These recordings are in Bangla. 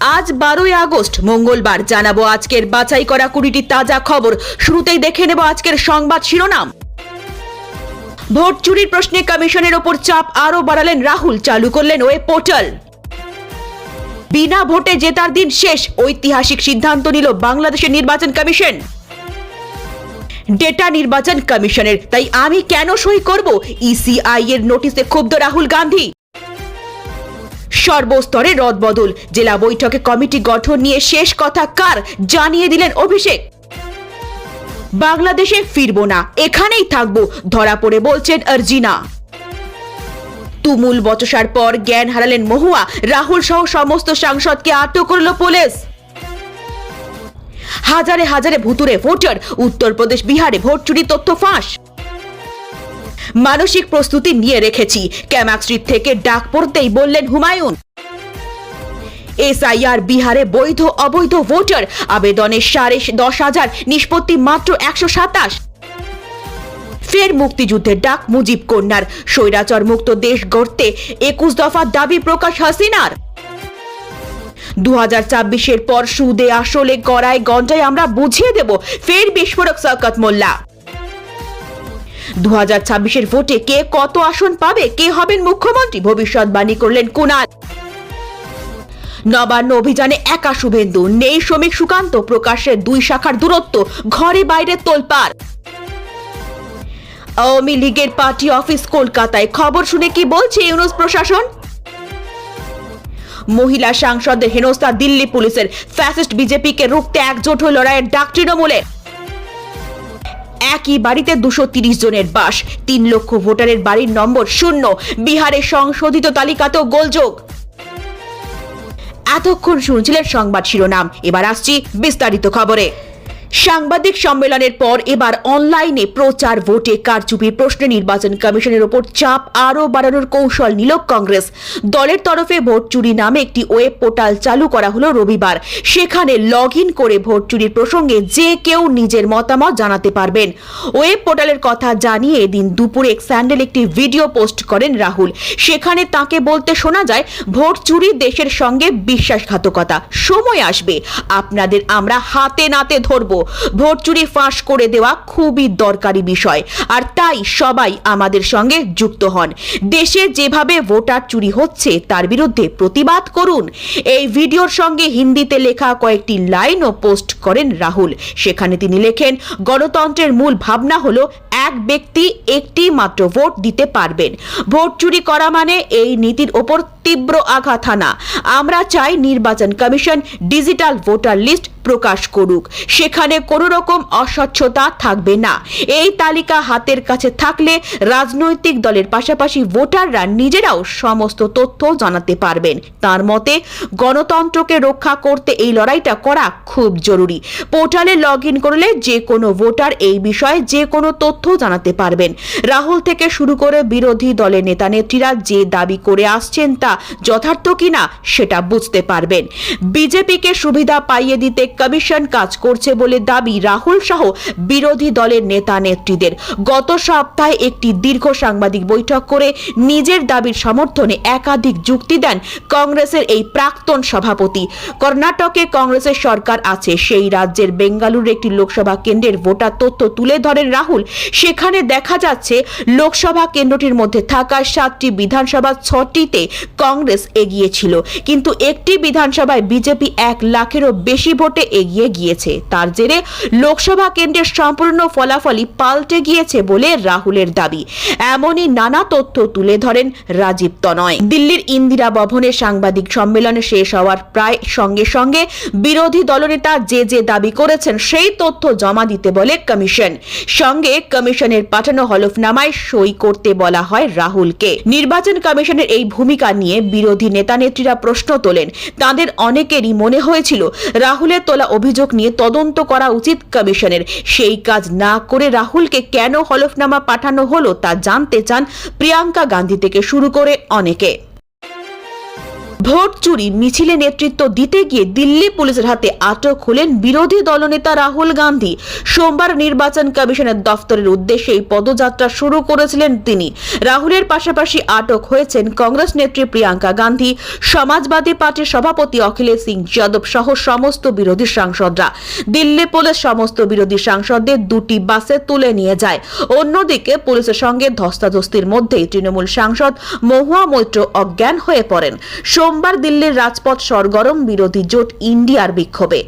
আজ বারোই আগস্ট, মঙ্গলবার। জানাব আজকের বাছাই করা কুড়িটি তাজা খবর। শুরুতেই দেখে নেব আজকের সংবাদ শিরোনাম। ভোট চুরির প্রশ্নে কমিশনের ওপর চাপ আরও বাড়ালেন রাহুল, চালু করলেন ওয়েব পোর্টাল। বিনা ভোটে জেতার দিন শেষ, ঐতিহাসিক সিদ্ধান্ত নিল বাংলাদেশের নির্বাচন কমিশন। ডেটা নির্বাচন কমিশনের, তাই আমি কেন সই করব? ইসিআই এর নোটিশে ক্ষুব্ধ রাহুল গান্ধী। সর্বস্তরে রদবদল। জেলা বৈঠকে কমিটি গঠন নিয়ে শেষ কথা কার জানিয়ে দিলেন অভিষেক? বাংলাদেশে ফিরবো না, এখানেই থাকব, ধরা পড়ে বলছেন আরজিনা তুমুল বচসার পর জ্ঞান হারালেন মহুয়া, রাহুল সহ সমস্ত সাংসদকে আটক করল পুলিশ। হাজারে হাজারে ভুতুরে ভোটার, উত্তরপ্রদেশ বিহারে ভোট চুরি তথ্য ফাঁস। মানসিক প্রস্তুতি নিয়ে রেখেছি। ক্যামাক স্ট্রিট থেকে ডাক পড়তেই বললেন হুমায়ুন। এসআইআর বিহারে বৈধ, অবৈধ ভোটার আবেদনের সাড়ে দশ হাজার, নিষ্পত্তি মাত্র একশো সাতাশ। ফের মুক্তিযুদ্ধের ডাক মুজিব কন্যার। স্বৈরাচর মুক্ত দেশ গড়তে একুশ দফা দাবি প্রকাশ হাসিনার। দু হাজার পর সুদে আসলে গড়ায় গঞ্জায় আমরা বুঝিয়ে দেব। ফের বিস্ফোরক সৈকত মোল্লা। দু হাজার ভোটে কে কত আসন পাবে, কে হবেন মুখ্যমন্ত্রী? ভবিষ্যৎবাণী করলেন কুনাল। নবান্ন অভিযানে একা শুভেন্দু, নেই শ্রমিক সুকান্ত প্রকাশের দুই শাখার দূরত্ব, ঘরে বাইরে তোলপাড়। আওয়ামী লীগের পার্টি অফিস কলকাতায়, খবর শুনে কি বলছে ইউনুস প্রশাসন? মহিলা সাংসদের হেনস্থা, দিল্লি পুলিশের, ফ্যাসিস্ট বিজেপিকে রুখতে একজোট হয়ে লড়াইয়ের ডাক তৃণমূলের একই বাড়িতে দুশো তিরিশ জনের বাস। তিন লক্ষ ভোটারের বাড়ির নম্বর শূন্য। বিহারের সংশোধিত তালিকাতেও গোলযোগ। এতক্ষণ শুনছিলেন সংবাদ শিরোনাম। এবার আসছি বিস্তারিত খবরে। সাংবাদিক সম্মেলনের পর এবার অনলাইনে প্রচার, ভোটে কারচুপির প্রশ্নে নির্বাচন কমিশনের ওপর চাপ আরও বাড়ানোর কৌশল নিল কংগ্রেস। দলের তরফে ভোট চুরি নামে একটি ওয়েব পোর্টাল চালু করা হলো রবিবার। সেখানে লগ করে ভোট চুরির প্রসঙ্গে যে কেউ নিজের মতামত জানাতে পারবেন। ওয়েব পোর্টালের কথা জানিয়ে এদিন দুপুরে এক স্যান্ডেল একটি ভিডিও পোস্ট করেন রাহুল। সেখানে তাকে বলতে শোনা যায়, ভোট চুরি দেশের সঙ্গে বিশ্বাসঘাতকতা। সময় আসবে। আপনাদের আমরা হাতে নাতে ধরব। ভোট চুরি ফাঁস করে দেওয়া খুবই দরকারি বিষয়। আর তাই সবাই আমাদের সঙ্গে যুক্ত হন। দেশে যেভাবে ভোটার চুরি হচ্ছে, তার বিরুদ্ধে প্রতিবাদ করুন। এই ভিডিওর সঙ্গে হিন্দিতে লেখা কয়েকটি লাইনও পোস্ট করেন রাহুল। সেখানে তিনি লেখেন, গণতন্ত্রের মূল ভাবনা হলো এক ব্যক্তি একটি মাত্র ভোট দিতে পারবেন। ভোট চুরি করা মানে এই নীতির ওপর তীব্র আঘাত হানা। আমরা চাই নির্বাচন কমিশন ডিজিটাল ভোটার লিস্ট প্রকাশ করুক। সেখানে কোনো রকম অস্বচ্ছতা থাকবে না। এই তালিকা হাতের কাছে থাকলে রাজনৈতিক দলের পাশাপাশি ভোটাররা নিজেরাও সমস্ত তথ্য জানাতে পারবেন। তার মতে, গণতন্ত্রকে রক্ষা করতে এই লড়াইটা করা খুব জরুরি। পোর্টালে লগ ইন করলে যে কোনো ভোটার এই বিষয়ে যে কোনো তথ্য জানাতে পারবেন। রাহুল থেকে শুরু করে বিরোধী দলের নেতা নেত্রীরা যে দাবি করে আসছেন তা যথার্থ কিনা সেটা বুঝতে পারবেন। বিজেপিকে সুবিধা পাইয়ে দিতে কমিশন কাজ করছে বলে দাবি রাহুল সহ বিরোধী দলের নেতা নেত্রীদের। গত সপ্তাহে একটি দীর্ঘ সাংবাদিক বৈঠক করে নিজের দাবির সমর্থনে একাধিক যুক্তি দেন কংগ্রেসের এই প্রাক্তন সভাপতি। কর্ণাটকে কংগ্রেসের সরকার আছে, সেই রাজ্যের বেঙ্গালুরুর একটি লোকসভা কেন্দ্রের ভোটার তথ্য তুলে ধরেন রাহুল। সেখানে দেখা যাচ্ছে, লোকসভা কেন্দ্রটির মধ্যে থাকা সাতটি বিধানসভা ছটিতে কংগ্রেস এগিয়ে ছিল, কিন্তু একটি বিধানসভায় বিজেপি এক লাখেরও বেশি ভোটে এগিয়ে গিয়েছে। তার জেরে লোকসভা কেন্দ্রের সম্পূর্ণ ফলাফলই পাল্টে গিয়েছে বলে রাহুলের দাবি। এমনই নানা তথ্য তুলে ধরেন রাজীব তনয়। দিল্লির ইন্দিরা ভবনে সাংবাদিক সম্মেলনে শেষ হওয়ার প্রায় সঙ্গে সঙ্গে বিরোধী দলনেতা যে যে দাবি করেছেন, সেই তথ্য জমা দিতে বলে কমিশন। সঙ্গে কমিশনের পাঠানো হলফনামায় সই করতে বলা হয় রাহুলকে। নির্বাচন কমিশনের এই ভূমিকা নিয়ে বিরোধী নেতা নেত্রীরা প্রশ্ন তোলেন। তাদের অনেকেরই মনে হয়েছিল, রাহুলের তোলা অভিযোগ নিয়ে তদন্ত করা উচিত কমিশনের। সেই কাজ না করে রাহুলকে কেন হলফনামা পাঠানো হলো তা জানতে চান প্রিয়াঙ্কা গান্ধী থেকে শুরু করে অনেকে। ভোট চুরি মিছিলে নেতৃত্ব দিতে গিয়ে দিল্লি পুলিশের হাতে আটক হলেন বিরোধী দলনেতা রাহুল গান্ধী। সোমবার নির্বাচন কমিশনের দফতরের উদ্দেশ্যে এই পদযাত্রা শুরু করেছিলেন তিনি। রাহুলের পাশাপাশি আটক হয়েছেন কংগ্রেস নেত্রী প্রিয়াঙ্কা গান্ধী, সমাজবাদী পার্টির সভাপতি অখিলেশ সিং যাদব সহ সমস্ত বিরোধী সাংসদরা। দিল্লি পুলিশ সমস্ত বিরোধী সাংসদদের দুটি বাসে তুলে নিয়ে যায়। অন্যদিকে পুলিশের সঙ্গে ধস্তাধস্তির মধ্যেই তৃণমূল সাংসদ মহুয়া মৈত্র অজ্ঞান হয়ে পড়েন। সোমবার দিল্লির রাজপথ সরগরম বিরোধী জোট ইন্ডিয়ার বিক্ষোভে।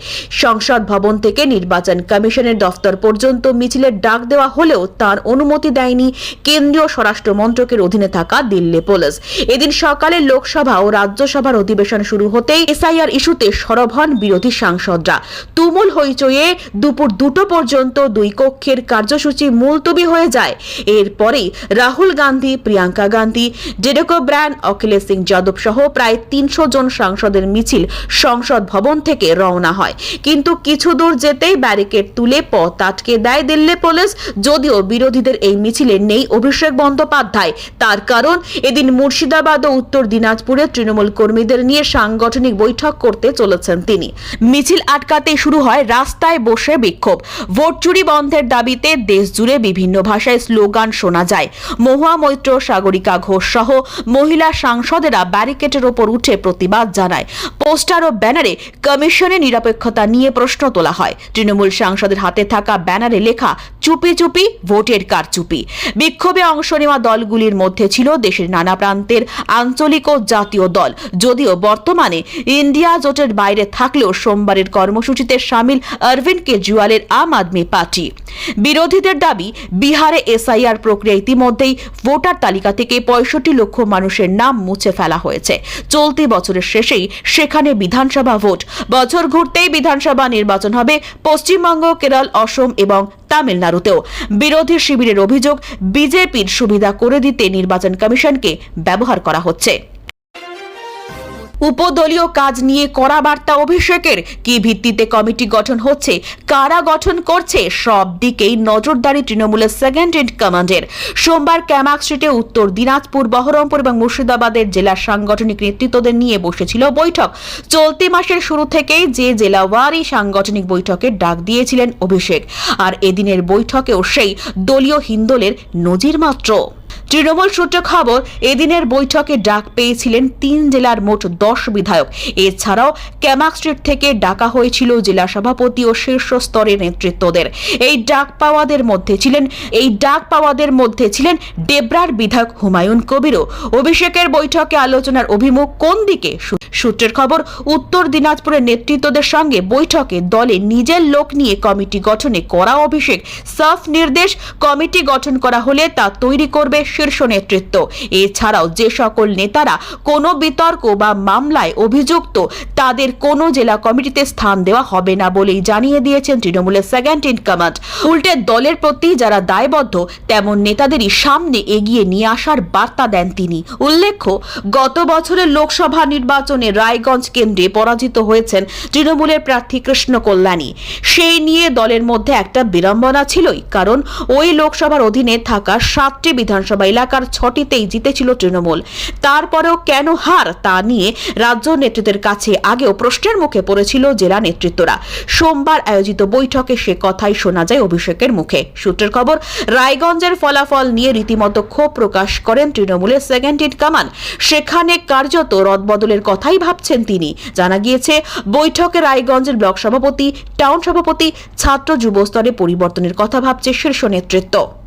সংসদ ভবন থেকে নির্বাচন কমিশনের দফতর পর্যন্ত মিছিলের ডাক দেওয়া হলেও তার অনুমতি দেয়নি কেন্দ্রীয় স্বরাষ্ট্র মন্ত্রকের অধীনে থাকা দিল্লি পুলিশ। এদিন সকালে লোকসভা ও রাজ্যসভার অধিবেশন শুরু হতেই এসআইআর ইস্যুতে সরব হন বিরোধী সাংসদরা। তুমুল হইচইয়ে দুপুর দুটো পর্যন্ত দুই কক্ষের কার্যসূচি মুলতবি হয়ে যায়। এরপরেই রাহুল গান্ধী, প্রিয়াঙ্কা গান্ধী ডেডেকো ব্র্যান্ড, অখিলেশ সিং যাদব সহ প্রায় তিনশো জন সাংসদের মিছিল সংসদ ভবন থেকে রওনা হয়। কিন্তু কিছু দূর যেতেই ব্যারিকেড তুলে পথ আটকে দেয় দিল্লি পুলিশ। যদিও বিরোধীদের এই মিছিলে নেই অভিষেক বন্দ্যোপাধ্যায়। তার কারণ, এদিন মুর্শিদাবাদ ও উত্তর দিনাজপুরে তৃণমূল কর্মীদের নিয়ে সাংগঠনিক বৈঠক করতে চলেছেন তিনি। মিছিল আটকাতে শুরু হয় রাস্তায় বসে বিক্ষোভ। ভোট চুরি বন্ধের দাবিতে দেশ জুড়ে বিভিন্ন ভাষায় স্লোগান শোনা যায়। মহুয়া মৈত্র সাগরিকা ঘোষ সহ মহিলা সাংসদেরা ব্যারিকেডের ওপর উঠে প্রতিবাদ জানায়। পোস্টার ও ব্যানারে কমিশনের নিরপেক্ষতা নিয়ে প্রশ্ন তোলা হয়। তৃণমূল সাংসদের হাতে থাকা ব্যানারে লেখা, চুপি চুপি, ভোটের কারচুপি। বিক্ষোভে অংশ নেওয়া দলগুলির মধ্যে ছিল দেশের নানা প্রান্তের আঞ্চলিক ও জাতীয় দল। যদিও বর্তমানে ইন্ডিয়া জোটের বাইরে থাকলেও সোমবারের কর্মসূচিতে সামিল অরবিন্দ কেজরিওয়ালের আম আদমি পার্টি। বিরোধীদের দাবি, বিহারে এসআইআর প্রক্রিয়া ইতিমধ্যেই ভোটার তালিকা থেকে পঁয়ষট্টি লক্ষ মানুষের নাম মুছে ফেলা হয়েছে। চলতি বছরের শেষেই সেখানে বিধানসভা ভোট। বছর ঘুরতেই বিধানসভা নির্বাচন হবে পশ্চিমবঙ্গ, কেরল, অসম এবং তামিলনাড়ুতেও। বিরোধী শিবিরের অভিযোগ, বিজেপির সুবিধা করে দিতে নির্বাচন কমিশনকে ব্যবহার করা হচ্ছে। উপদলীয় কাজ নিয়ে কড়া বার্তা অভিষেকের। কি ভিত্তিতে কমিটি গঠন হচ্ছে? কারা গঠন করছে? সব দিকেই নজরদারি তৃণমূলের সেকেন্ড ইন কমান্ডের সোমবার ক্যামাক স্ট্রিটে উত্তর দিনাজপুর, বহরমপুর এবং মুর্শিদাবাদের জেলা সাংগঠনিক নেতৃত্বদের নিয়ে বসেছিল বৈঠক। চলতি মাসের শুরু থেকেই যে জেলাওয়ারি সাংগঠনিক বৈঠকের ডাক দিয়েছিলেন অভিষেক। আর এদিনের বৈঠকেও সেই দলীয় হিন্দোলের নজির মাত্র। তৃণমূল সূত্রে খবর, এদিনের বৈঠকে ডাক পেয়েছিলেন তিন জেলার মোট দশ বিধায়ক। এছাড়াও ক্যামাক স্ট্রিট থেকে ডাকা হয়েছিল জেলা সভাপতি ও শীর্ষ স্তরের নেতৃত্বদের। এই ডাক পাওয়াদের মধ্যে ছিলেন, এই ডাক পাওয়াদের মধ্যে ছিলেন ডেবরার বিধায়ক হুমায়ুন কবিরও। অভিষেকের বৈঠকে আলোচনার অভিমুখ কোন দিকে? সূত্রের খবর, উত্তর দিনাজপুরের নেতৃত্বদের সঙ্গে বৈঠকে দলে নিজের লোক নিয়ে কমিটি গঠনে করা অভিষেক। সাফ নির্দেশ, কমিটি গঠন করা হলে তা তৈরি করবে শীর্ষ নেতৃত্ব। এছাড়াও যে সকল নেতারা কোনো বিতর্ক বা মামলায় অভিযুক্ত, তাদের কোনো জেলা কমিটিতে স্থান দেওয়া হবে না বলেই জানিয়ে দিয়েছেন তৃণমূলের সেকেন্ড ইন কমান্ড উল্টে দলের প্রতি যারা দায়বদ্ধ, তেমন নেতাদেরই সামনে এগিয়ে নিয়ে আসার বার্তা দেন তিনি। উল্লেখ্য, গত বছরের লোকসভা নির্বাচনে রায়গঞ্জ কেন্দ্রে পরাজিত হয়েছেন তৃণমূলের প্রার্থী কৃষ্ণ কল্যাণী। সেই নিয়ে দলের মধ্যে একটা বিড়ম্বনা ছিলই, কারণ ওই লোকসভার অধীনে থাকা সাতটি বিধানসভা এলাকার ছটিতেই জিতেছিল তৃণমূল। তারপরেও কেন হার তা নিয়ে রাজ্য নেতৃত্বের কাছে আগেও প্রশ্নের মুখে পড়েছিল জেলা নেতৃত্বরা। সোমবার আয়োজিত বৈঠকে সে কথাই শোনা যায় অভিষেকের মুখে। সূত্রের খবর, রায়গঞ্জের ফলাফল নিয়ে রীতিমতো ক্ষোভ প্রকাশ করেন তৃণমূলের সেকেন্ড ইন কামান সেখানে কার্যত রদবদলের কথাই ভাবছেন তিনি। জানা গিয়েছে, বৈঠকে রায়গঞ্জের ব্লক সভাপতি, টাউন সভাপতি, ছাত্র যুব স্তরে পরিবর্তনের কথা ভাবছে শীর্ষ নেতৃত্ব।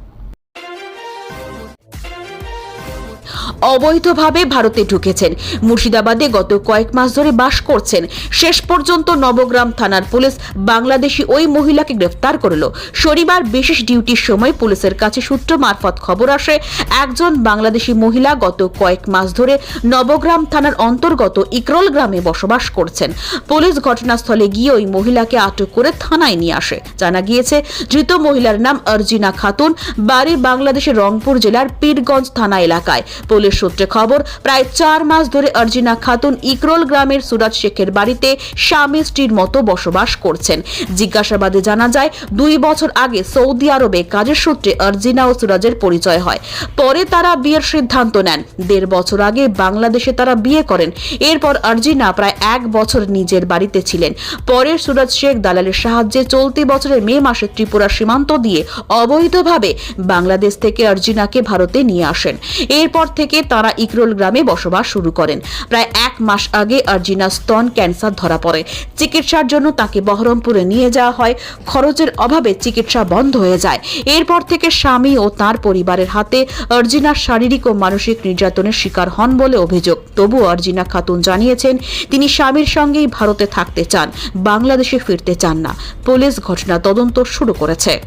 অবৈধভাবে ভারতে ঢুকেছেন। মুর্শিদাবাদে গত কয়েক মাস ধরে বাস করছেন। শেষ পর্যন্ত নবগ্রাম থানার পুলিশ বাংলাদেশি ওই মহিলাকে গ্রেফতার করল। শনিবার বিশেষ ডিউটির সময় পুলিশের কাছে সূত্র মারফত খবর আসে, একজন বাংলাদেশি মহিলা গত কয়েক মাস ধরে নবগ্রাম থানার অন্তর্গত ইকরল গ্রামে বসবাস করছেন। পুলিশ ঘটনাস্থলে গিয়ে ওই মহিলাকে আটক করে থানায় নিয়ে আসে। জানা গিয়েছে, ধৃত মহিলার নাম অর্জিনা খাতুন, বাড়ি বাংলাদেশের রংপুর জেলার পীরগঞ্জ থানা এলাকায়। পুলিশ পুলিশ সূত্রে খবর, প্রায় চার মাস ধরে আর্জিনা খাতুন ইকরোল গ্রামের সুরাজ শেখের বাড়িতে স্বামী স্ত্রীর মতো বসবাস করছেন। জিজ্ঞাসাবাদে জানা যায়, দুই বছর আগে সৌদি আরবে কাজের সূত্রে আর্জিনা ও সুরাজের পরিচয় হয়। পরে তারা বিয়ের সিদ্ধান্ত নেন। দেড় বছর আগে বাংলাদেশে তারা বিয়ে করেন। এরপর অর্জিনা প্রায় এক বছর নিজের বাড়িতে ছিলেন। পরে সুরাজ শেখ দালালের সাহায্যে চলতি বছরের মে মাসে ত্রিপুরা সীমান্ত দিয়ে অবৈধভাবে বাংলাদেশ থেকে অর্জিনাকে ভারতে নিয়ে আসেন। এরপর থেকে তারা ইকরোল গ্রামে বসবাস শুরু করেন। প্রায় এক মাস আগে আর্জিনা স্তন ক্যান্সার ধরা পড়ে। চিকিৎসার জন্য তাকে বহরমপুরে নিয়ে যাওয়া হয়। খরচের অভাবে চিকিৎসা বন্ধ হয়ে যায়। এরপর থেকে স্বামী ও তার পরিবারের হাতে আর্জিনার শারীরিক ও মানসিক নির্যাতনের শিকার হন বলে অভিযোগ। তবুও আর্জিনা খাতুন জানিয়েছেন, তিনি স্বামীর সঙ্গেই ভারতে থাকতে চান, বাংলাদেশে ফিরতে চান না। পুলিশ ঘটনা তদন্ত শুরু করেছে।